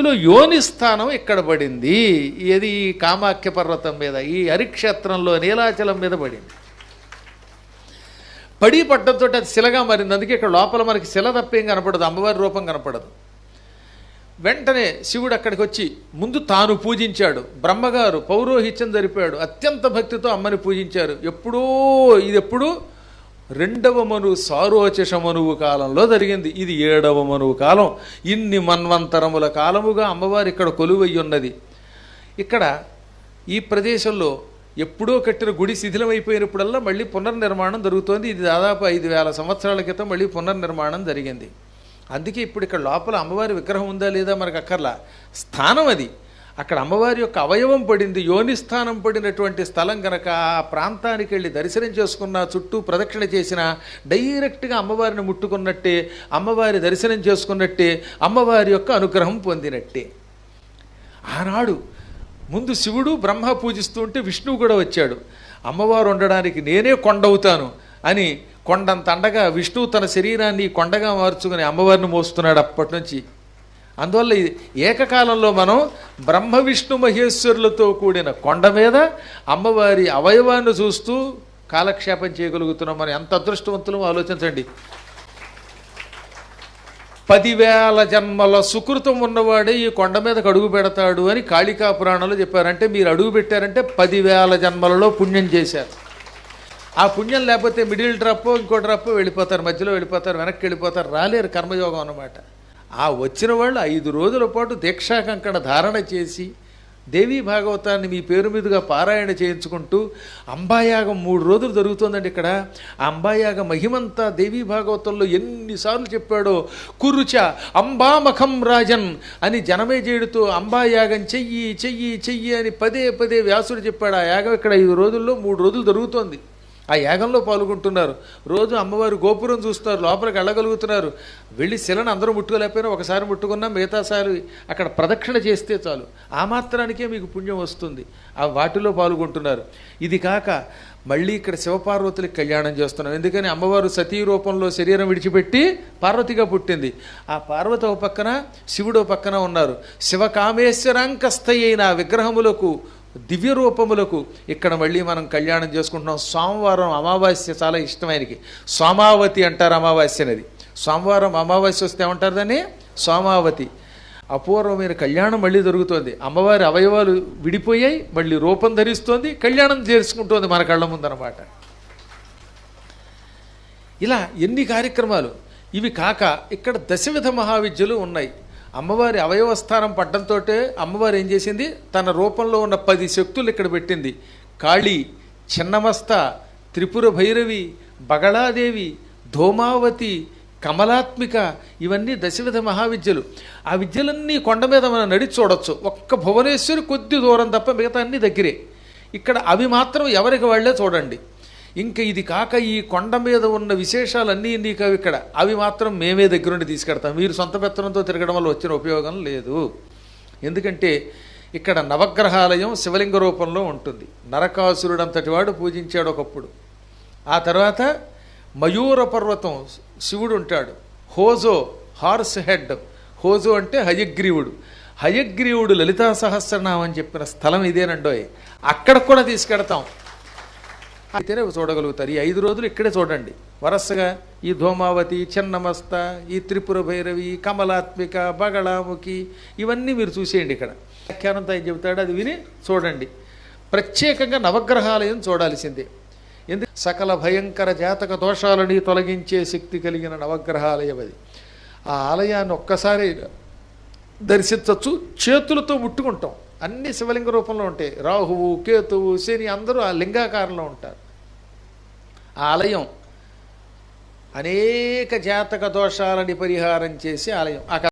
అందులో యోని స్థానం ఇక్కడ పడింది? ఇది ఈ కామాఖ్య పర్వతం మీద ఈ హరిక్షేత్రంలో నీలాచలం మీద పడింది. పడి పడ్డంతో అది శిలగా మారింది. అందుకే ఇక్కడ లోపల మనకి శిల తప్పేం కనపడదు అమ్మవారి రూపం కనపడదు. వెంటనే శివుడు అక్కడికి వచ్చి ముందు తాను పూజించాడు. బ్రహ్మగారు పౌరోహిత్యం జరిపాడు. అత్యంత భక్తితో అమ్మని పూజించారు. ఎప్పుడూ ఇది ఎప్పుడూ? రెండవ మనువు సారోచష మనువు కాలంలో జరిగింది. ఇది ఏడవ మనువు కాలం. ఇన్ని మన్వంతరముల కాలముగా అమ్మవారు ఇక్కడ కొలువై ఉన్నది ఇక్కడ ఈ ప్రదేశంలో ఎప్పుడో కట్టిన గుడి శిథిలమైపోయినప్పుడల్లా మళ్ళీ పునర్నిర్మాణం జరుగుతోంది. ఇది దాదాపు ఐదు వేల సంవత్సరాల క్రితం మళ్ళీ పునర్నిర్మాణం జరిగింది. అందుకే ఇప్పుడు ఇక్కడ లోపల అమ్మవారి విగ్రహం ఉందా లేదా మనకు అక్కర్లా? స్థానం అది. అక్కడ అమ్మవారి యొక్క అవయవం పడింది యోని స్థానం పడినటువంటి స్థలం గనక ఆ ప్రాంతానికి వెళ్ళి దర్శనం చేసుకున్న చుట్టూ ప్రదక్షిణ చేసిన డైరెక్ట్గా అమ్మవారిని ముట్టుకున్నట్టే అమ్మవారి దర్శనం చేసుకున్నట్టే అమ్మవారి యొక్క అనుగ్రహం పొందినట్టే. ఆనాడు ముందు శివుడు బ్రహ్మ పూజిస్తూ ఉంటే విష్ణువు కూడా వచ్చాడు. అమ్మవారు ఉండడానికి నేనే కొండవుతాను అని కొండంత అండగా విష్ణువు తన శరీరాన్ని కొండగా మార్చుకుని అమ్మవారిని మోస్తున్నాడు అప్పటి నుంచి. అందువల్ల ఏకకాలంలో మనం బ్రహ్మ విష్ణు మహేశ్వరులతో కూడిన కొండ మీద అమ్మవారి అవయవాన్ని చూస్తూ కాలక్షేపం చేయగలుగుతున్నాం. మనం ఎంత అదృష్టవంతులం ఆలోచించండి. పదివేల జన్మల సుకృతం ఉన్నవాడే ఈ కొండ మీదకి అడుగు పెడతాడు అని కాళికా పురాణంలో చెప్పారంటే మీరు అడుగు పెట్టారంటే పదివేల జన్మలలో పుణ్యం చేశారు. ఆ పుణ్యం లేకపోతే మిడిల్ డ్రాప్ ఇంకో డ్రాప్ వెళ్ళిపోతారు మధ్యలో వెళ్ళిపోతారు వెనక్కి వెళ్ళిపోతారు రాలేరు కర్మయోగం అన్నమాట. ఆ వచ్చిన వాళ్ళు ఐదు రోజుల పాటు దీక్షాకంకణ ధారణ చేసి దేవీ భాగవతాన్ని మీ పేరు మీదుగా పారాయణ చేయించుకుంటూ అంబాయాగం మూడు రోజులు జరుగుతోందండి ఇక్కడ. ఆ అంబాయాగ మహిమంతా దేవీ భాగవతంలో ఎన్నిసార్లు చెప్పాడో కురుచ అంబామఖం రాజన్ అని జనమే చేయుడుతూ అంబాయాగం చెయ్యి చెయ్యి చెయ్యి అని పదే పదే వ్యాసుడు చెప్పాడు. ఆ యాగం ఇక్కడ ఐదు రోజుల్లో మూడు రోజులు జరుగుతోంది. ఆ యాగంలో పాల్గొంటున్నారు. రోజు అమ్మవారి గోపురం చూస్తున్నారు లోపలికి వెళ్ళగలుగుతున్నారు. వెళ్ళి శిలను అందరూ ముట్టుకోలేకపోయినా ఒకసారి ముట్టుకున్నా మిగతాసారి అక్కడ ప్రదక్షిణ చేస్తే చాలు. ఆ మాత్రానికే మీకు పుణ్యం వస్తుంది. ఆ వాటిలో పాల్గొంటున్నారు. ఇది కాక మళ్ళీ ఇక్కడ శివపార్వతులకి కళ్యాణం చేస్తున్నాం. ఎందుకని అమ్మవారు సతీ రూపంలో శరీరం విడిచిపెట్టి పార్వతిగా పుట్టింది. ఆ పార్వతి ఒక పక్కన శివుడు పక్కన ఉన్నారు. శివకామేశ్వరాంకస్థయ్యైన విగ్రహములకు దివ్య రూపములకు ఇక్కడ మళ్ళీ మనం కళ్యాణం చేసుకుంటున్నాం. సోమవారం అమావాస్య చాలా ఇష్టమైనకి. సోమావతి అంటారు అమావాస్య అనేది. సోమవారం అమావాస్య వస్తే ఏమంటారు దాన్ని? సోమావతి. అపూర్వమైన కళ్యాణం మళ్ళీ జరుగుతోంది. అమ్మవారి అవయవాలు విడిపోయాయి మళ్ళీ రూపం ధరిస్తోంది కళ్యాణం చేసుకుంటోంది మన కళ్ళ ముందనమాట. ఇలా ఎన్ని కార్యక్రమాలు. ఇవి కాక ఇక్కడ దశవిధ మహావిద్యలు ఉన్నాయి. అమ్మవారి అవయవస్థానం పడ్డంతో అమ్మవారు ఏం చేసింది? తన రూపంలో ఉన్న పది శక్తులు ఇక్కడ పెట్టింది. కాళీ చిన్నమస్త త్రిపుర భైరవి బగళాదేవి ధూమావతి కమలాత్మిక ఇవన్నీ దశవిధ మహావిద్యలు. ఆ విద్యలన్నీ కొండ మీద మనం నడిచి చూడొచ్చు. ఒక్క భువనేశ్వరి కొద్ది దూరం తప్ప మిగతా అన్ని దగ్గరే. ఇక్కడ అవి మాత్రం ఎవరికి వాళ్ళే చూడండి. ఇంకా ఇది కాక ఈ కొండ మీద ఉన్న విశేషాలన్నీ నీకు అవి ఇక్కడ. అవి మాత్రం మేమే దగ్గరుండి తీసుకెడతాం. మీరు సొంత పెత్తనంతో తిరగడం వల్ల వచ్చిన ఉపయోగం లేదు. ఎందుకంటే ఇక్కడ నవగ్రహాలయం శివలింగ రూపంలో ఉంటుంది. నరకాసురుడంతటి వాడు పూజించాడు ఒకప్పుడు. ఆ తర్వాత మయూర పర్వతం శివుడు ఉంటాడు. హోజో హార్స్ హెడ్. హోజో అంటే హయగ్రీవుడు. హయగ్రీవుడు లలితా సహస్రనామం చెప్పిన స్థలం ఇదేనండోయ్. అక్కడ కూడా తీసుకెడతాం. అయితేనే చూడగలుగుతారు. ఈ ఐదు రోజులు ఇక్కడే చూడండి. వరసగా ఈ ధూమావతి చిన్నమస్త ఈ త్రిపుర భైరవి కమలాత్మిక బగళాముఖి ఇవన్నీ మీరు చూసేయండి ఇక్కడ. వ్యాఖ్యానంతో ఏం చెబుతాడు అది విని చూడండి. ప్రత్యేకంగా నవగ్రహాలయం చూడాల్సిందే. ఎందుకు సకల భయంకర జాతక దోషాలని తొలగించే శక్తి కలిగిన నవగ్రహాలయం అది. ఆ ఆలయాన్ని ఒక్కసారి దర్శించవచ్చు చేతులతో ముట్టుకుంటాం. అన్ని శివలింగ రూపంలో ఉంటాయి. రాహువు కేతువు శని అందరూ ఆ లింగాకారంలో ఉంటారు. ఆ ఆలయం. అనేక జాతక దోషాలని పరిహారం చేసే ఆలయం. ఆ